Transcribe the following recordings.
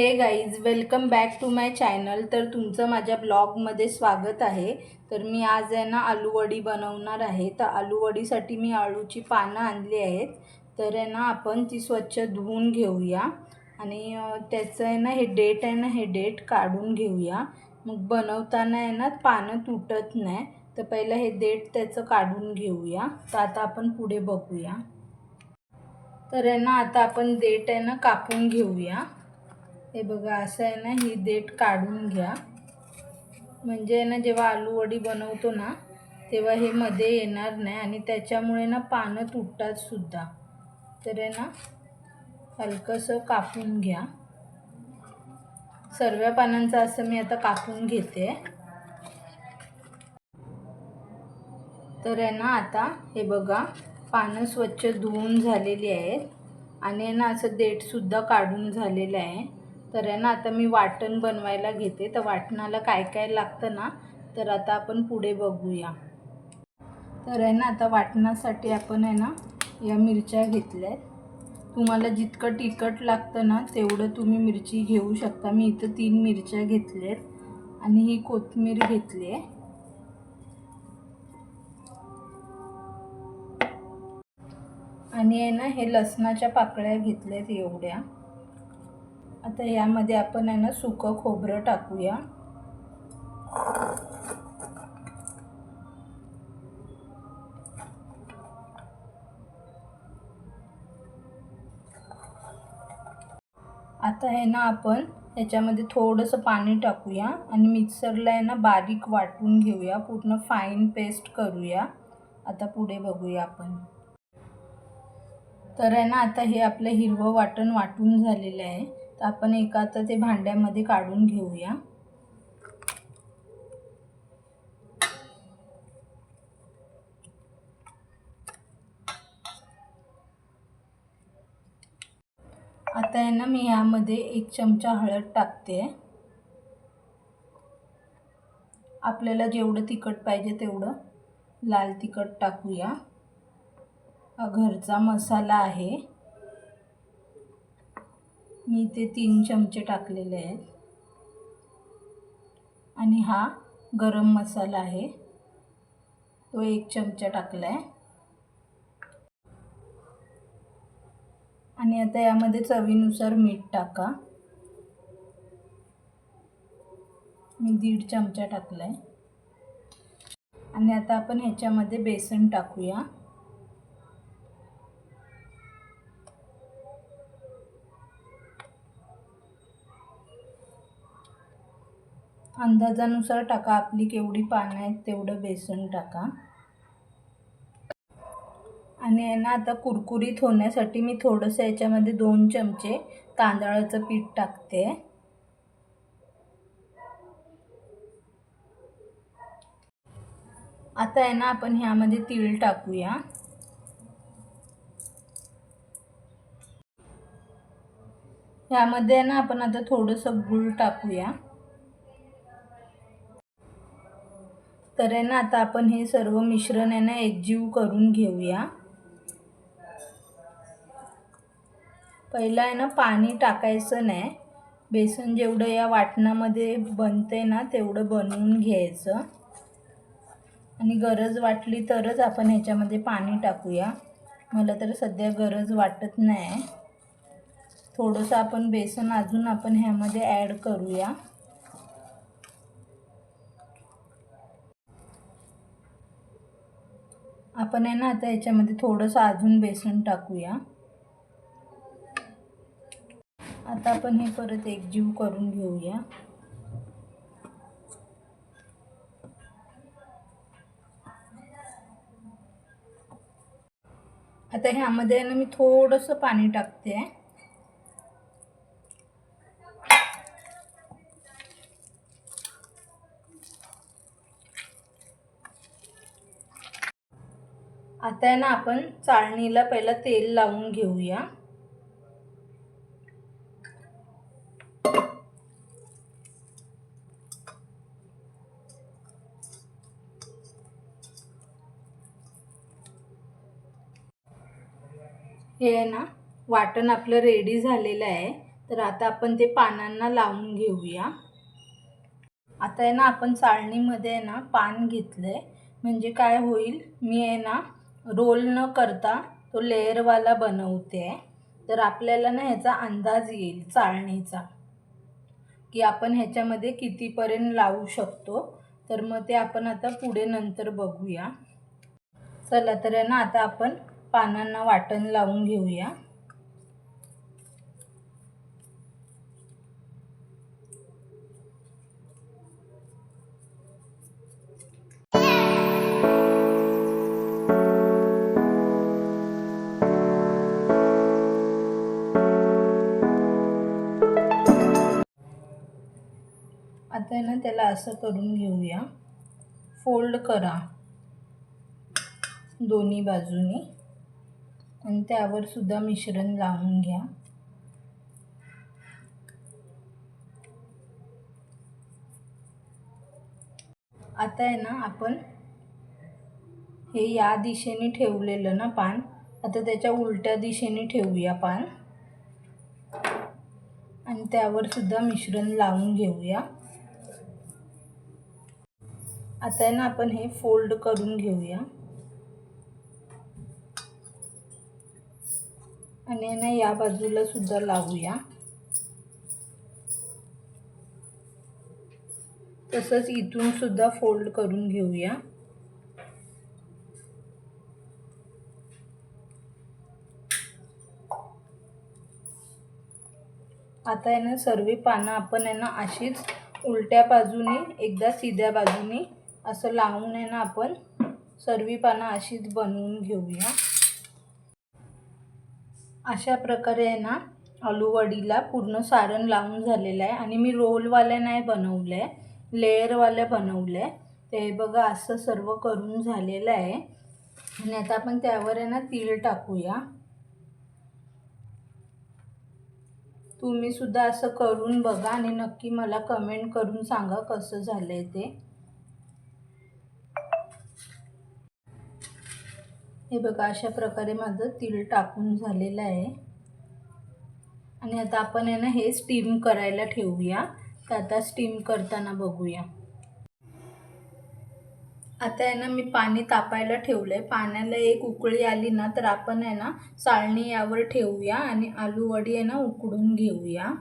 Hey guys welcome back to my channel तर तुमचं माझ्या ब्लॉगमध्ये स्वागत आहे. तर मी आज आहे ना आलूवडी बनवणार आहे. तर आलूवडीसाठी मी आळूची पानं आणली आहेत. तर आहे ना आपण ती स्वच्छ धुवून घेऊया. आणि त्याचं आहे ना हे डेट आहे ना हे डेट काढून घेऊया. मग बनवताना आहे ना पानं तुटत नाही. तर पहिलं हे देठ त्याचं काढून घेऊया. तर आता आपण पुढे बघूया. तर आहे ना आता आपण देठ आहे ना कापून घेऊया. हे बघा असं आहे ना ही देठ काढून घ्या. म्हणजे आहे ना जेव्हा आलू वडी बनवतो ना तेव्हा हे मध्ये येणार नाही आणि त्याच्यामुळे ना पानं तुटतात सुद्धा. तर आहे ना हलकंसं कापून घ्या. सर्व पानांचं असं मी आता कापून घेते. तर आहे ना आता हे बघा पानं स्वच्छ धुवून झालेली आहेत. आणि ना असं देठसुद्धा काढून झालेलं आहे. तर आहे ना आता मी वाटण बनवायला घेते. तर वाटणाला काय काय लागतं ना तर आता आपण पुढे बघूया. तर आहे ना आता वाटणासाठी आपण आहे ना या मिरच्या घेतल्या आहेत तुम्हाला जितकं तिखट लागतं ना तेवढं तुम्ही मिरची घेऊ शकता. मी इथं तीन मिरच्या घेतल्या आहेत आणि ही कोथिंबीर घेतली आहे. आणि आहे ना हे लसणाच्या पाकळ्या घेतल्यात एवढ्या. आता यामध्ये आपण आहे ना सुकं खोबरं टाकूया. आता आहे ना आपण याच्यामध्ये थोडंसं पाणी टाकूया आणि मिक्सरला आहे ना बारीक वाटून घेऊया पूर्ण फाईन पेस्ट करूया. आता पुढे बघूया आपण. तर आहे ना आता हे आपलं हिरवं वाटण वाटून झालेलं आहे. तर आपण एका आता ते भांड्यामध्ये काढून घेऊया. आता आहे ना मी यामध्ये एक चमचा हळद टाकते. आपल्याला जेवढं तिखट पाहिजे तेवढं लाल तिखट टाकूया. हा घरचा मसाला आहे. मी ते तीन चमचे टाकलेले आहेत. आणि हा गरम मसाला आहे. तो एक चमचा टाकला आहे आणि आता यामध्ये चवीनुसार मीठ टाका. मी दीड चमचा टाकला आहे आणि आता आपण ह्याच्यामध्ये बेसन टाकूया. अंदाजानुसार टाका आपली केवढी पानं आहेत तेवढं बेसन टाका. आणि आहे ना आता कुरकुरीत होण्यासाठी मी थोडंसं याच्यामध्ये दोन चमचे तांदळाचं पीठ टाकते. आता आहे ना आपण ह्यामध्ये तीळ टाकूया. ह्यामध्ये आहे ना आपण आता थोडंसं गूळ टाकूया. तर आहे ना आता आपण हे सर्व मिश्रण आहे ना एकजीव करून घेऊया. पहिलं आहे ना पाणी टाकायचं नाही. बेसन जेवढं या वाटणामध्ये बनते ना तेवढं बनवून घ्यायचं. आणि गरज वाटली तरच आपण ह्याच्यामध्ये पाणी टाकूया. मला तर सध्या गरज वाटत नाही. थोडंसं आपण बेसन अजून आपण ह्यामध्ये ॲड करूया. आपण आहे ना आता याच्यामध्ये थोडंसं अजून बेसन टाकूया. आता आपण हे परत एकजीव करून घेऊया. आता ह्यामध्ये आहे ना मी थोडंसं पाणी टाकते. आहे आता आहे ना आपण चाळणीला पहिला तेल लावून घेऊया. हे आहे ना वाटण आपलं रेडी झालेलं आहे. तर आता आपण ते पानांना लावून घेऊया. आता आहे ना आपण चाळणीमध्ये आहे ना पान घेतलं आहे म्हणजे काय होईल? मी आहे ना रोल न करता तो लेअरवाला बनवते आहे तर आपल्याला ना ह्याचा अंदाज येईल चाळणीचा. की आपण ह्याच्यामध्ये कितीपर्यंत लावू शकतो तर मग ते आपण आता पुढे नंतर बघूया. चला तर ना आता आपण पानांना वाटण लावून घेऊया. आता आहे ना त्याला असं करून घेऊया. फोल्ड करा. दोन्ही बाजूनी. आणि त्यावर सुद्धा मिश्रण लावून घ्या. आता आहे ना आपण हे या दिशेने ठेवलेलं ना पान आता त्याच्या उलट्या दिशेने ठेवूया पान. आणि त्यावर सुद्धा मिश्रण लावून घेऊया. आता आहे ना आपण हे फोल्ड करून घेऊया. आणि ना या बाजूला सुद्धा लावूया. तसंच इथून सुद्धा फोल्ड करून घेऊया. आता आहे ना सर्व पानं आपण आहे ना अशीच उलट्या बाजूने एकदा सीध्या बाजूने असं लावून आहे ना आपण सर्वी पानं अशीच बनवून घेऊया. अशा प्रकारे आहे ना आलूवडीला पूर्ण सारण लावून झालेलं आहे. आणि मी रोलवाल्या नाही बनवलं आहे लेअरवाल्या बनवलं आहे ते बघा असं सर्व करून झालेलं आहे. आणि आता आपण त्यावर आहे ना तीळ टाकूया. तुम्ही सुद्धा असं करून बघा आणि नक्की मला कमेंट करून सांगा कसं झालं आहे ते. हे बघा अशा प्रकारे माझं तीळ टाकून झालेलं आहे. आणि आता आपण आहे ना हे स्टीम करायला ठेवूया. तर आता स्टीम करताना बघूया. आता आहे ना मी पाणी तापायला ठेवलं आहे पाण्याला एक उकळी आली ना तर आपण आहे ना चाळणी यावर ठेवूया आणि आलू वडी आहे ना उकडून घेऊया.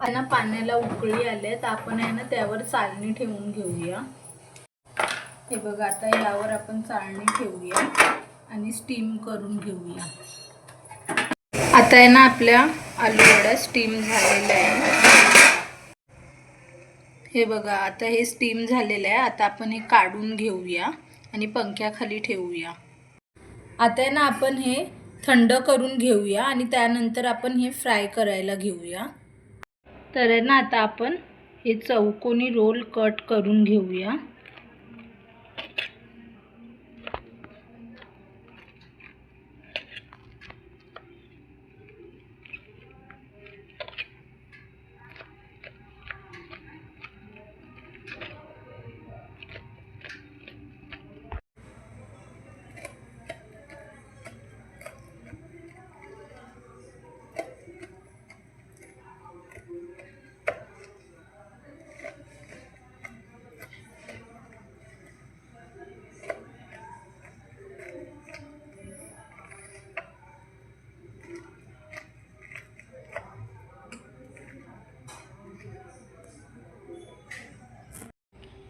आहे ना पाण्याला उकळी आली तर आपण आहे ना त्यावर चाळणी ठेवून घेऊया. हे बघा आता यावर आपण चाळणी ठेवूया आणि स्टीम करून घेऊया. आता आहे ना आपल्या आलू वड्या स्टीम झालेल्या आहे. हे बघा आता हे स्टीम झालेलं आहे. आता आपण हे काढून घेऊया आणि पंख्याखाली ठेवूया. आता आहे ना आपण हे थंड करून घेऊया आणि त्यानंतर आपण हे फ्राय करायला घेऊया. तर आहे ना आता आपण हे चौकोनी रोल कट करून घेऊया.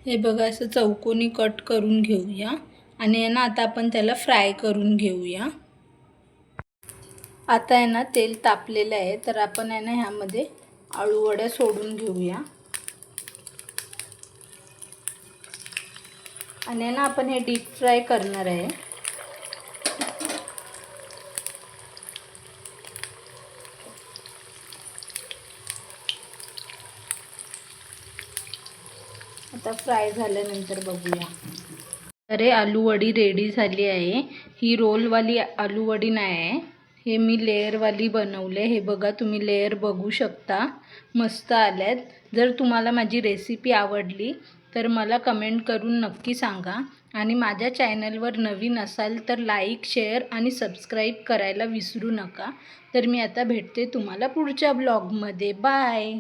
हे बघा असं चौकोनी कट करून घेऊया. आणि आहे ना आता आपण त्याला फ्राय करून घेऊया. आता आहे ना तेल तापलेलं आहे. तर आपण आहे ना ह्यामध्ये आळूवड्या सोडून घेऊया. आणि आहे ना आपण हे डीप फ्राय करणार आहे आता फ्राय झाल्यानंतर बघूया. अरे आलूवडी रेडी झाली आहे. ही रोलवाली आलूवडी नाही आहे. हे मी लेअरवाली बनवले. हे बघा तुम्ही लेअर बघू शकता. मस्त आल्यात जर तुम्हाला माझी रेसिपी आवडली तर मला कमेंट करून नक्की सांगा. आणि माझ्या चॅनलवर नवीन असाल तर लाईक शेअर आणि सबस्क्राईब करायला विसरू नका. तर मी आता भेटते तुम्हाला पुढच्या ब्लॉगमध्ये बाय